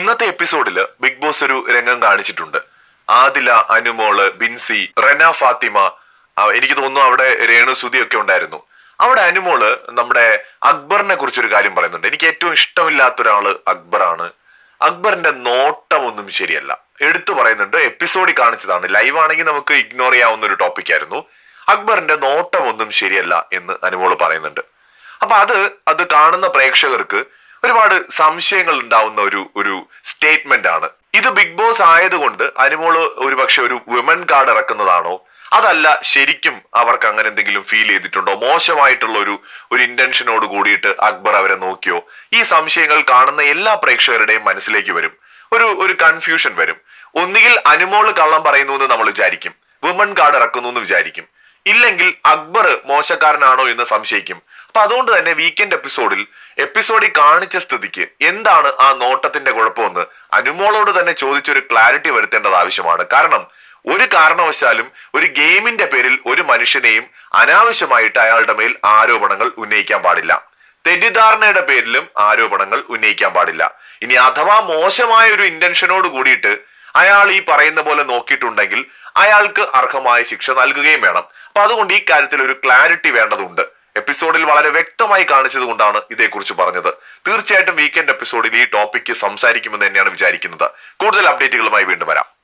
ഇന്നത്തെ എപ്പിസോഡിൽ big boss ഒരു രംഗം കാണിച്ചിട്ടുണ്ട്. ആദില അനുമോൾ ബിൻസി റെന ഫാത്തിമ എനിക്ക് തോന്നുന്നു അവിടെ രേണു സുതി ഒക്കെ ഉണ്ടായിരുന്നു. അവിടെ അനുമോൾ നമ്മുടെ അക്ബറിനെ കുറിച്ചൊരു കാര്യം പറയുന്നുണ്ട്. എനിക്ക് ഏറ്റവും ഇഷ്ടമില്ലാത്ത ഒരാൾ അക്ബറാണ്. അക്ബറിന്റെ നോട്ടമൊന്നും ശരിയല്ല. എടുത്തു പറയുന്നുണ്ട് എപ്പിസോഡിൽ കാണിച്ചതാണ്. ലൈവ് ആണെങ്കിൽ നമുക്ക് ഇഗ്നോർ ചെയ്യാവുന്ന ഒരു ടോപ്പിക് ആയിരുന്നു. അക്ബറിന്റെ നോട്ടമൊന്നും ശരിയല്ല എന്ന് അനുമോൾ പറയുന്നുണ്ട്. അപ്പൊ അത് അത് കാണുന്ന പ്രേക്ഷകർക്ക് ഒരുപാട് സംശയങ്ങൾ ഉണ്ടാവുന്ന ഒരു ഒരു സ്റ്റേറ്റ്മെന്റ് ആണ്. ഇത് ബിഗ് ബോസ് ആയതുകൊണ്ട് അനുമോൾ ഒരുപക്ഷെ ഒരു വിമൻ കാർഡ് ഇറക്കുന്നതാണോ? അതല്ല ശരിക്കും അവർക്ക് അങ്ങനെ എന്തെങ്കിലും ഫീൽ ചെയ്തിട്ടുണ്ടോ? മോശമായിട്ടുള്ള ഒരു ഒരു ഇന്റൻഷനോട് കൂടിയിട്ട് അക്ബർ അവരെ നോക്കിയോ? ഈ സംശയങ്ങൾ കാണുന്ന എല്ലാ പ്രേക്ഷകരുടെയും മനസ്സിലേക്ക് വരും. ഒരു ഒരു കൺഫ്യൂഷൻ വരും. ഒന്നുകിൽ അനുമോൾ കള്ളം പറയുന്നു എന്ന് നമ്മൾ വിചാരിക്കും. വുമൺ കാർഡ് ഇറക്കുന്നു എന്ന് വിചാരിക്കും. ഇല്ലെങ്കിൽ അക്ബർ മോശക്കാരനാണോ എന്ന് സംശയിക്കും. അപ്പൊ അതുകൊണ്ട് തന്നെ വീക്കെൻഡ് എപ്പിസോഡിൽ എപ്പിസോഡിൽ കാണിച്ച സ്ഥിതിക്ക് എന്താണ് ആ നോട്ടത്തിന്റെ കുഴപ്പമെന്ന് അനുമോളോട് തന്നെ ചോദിച്ചൊരു ക്ലാരിറ്റി വരുത്തേണ്ടത് ആവശ്യമാണ്. കാരണം ഒരു കാരണവശാലും ഒരു ഗെയിമിന്റെ പേരിൽ ഒരു മനുഷ്യനെയും അനാവശ്യമായിട്ട് അയാളുടെ മേൽ ആരോപണങ്ങൾ ഉന്നയിക്കാൻ പാടില്ല. തെറ്റിദ്ധാരണയുടെ പേരിലും ആരോപണങ്ങൾ ഉന്നയിക്കാൻ പാടില്ല. ഇനി അഥവാ മോശമായ ഒരു ഇന്റൻഷനോട് കൂടിയിട്ട് അയാൾ ഈ പറയുന്ന പോലെ നോക്കിയിട്ടുണ്ടെങ്കിൽ അയാൾക്ക് അർഹമായ ശിക്ഷ നൽകുകയും വേണം. അപ്പൊ അതുകൊണ്ട് ഈ കാര്യത്തിൽ ഒരു ക്ലാരിറ്റി വേണ്ടതുണ്ട്. എപ്പിസോഡിൽ വളരെ വ്യക്തമായി കാണിച്ചത് കൊണ്ടാണ് ഇതേക്കുറിച്ച് പറഞ്ഞത്. തീർച്ചയായിട്ടും വീക്കെൻഡ് എപ്പിസോഡിൽ ഈ ടോപ്പിക്ക് സംസാരിക്കുമെന്ന് തന്നെയാണ് വിചാരിക്കുന്നത്. കൂടുതൽ അപ്ഡേറ്റുകളുമായി വീണ്ടും വരാം.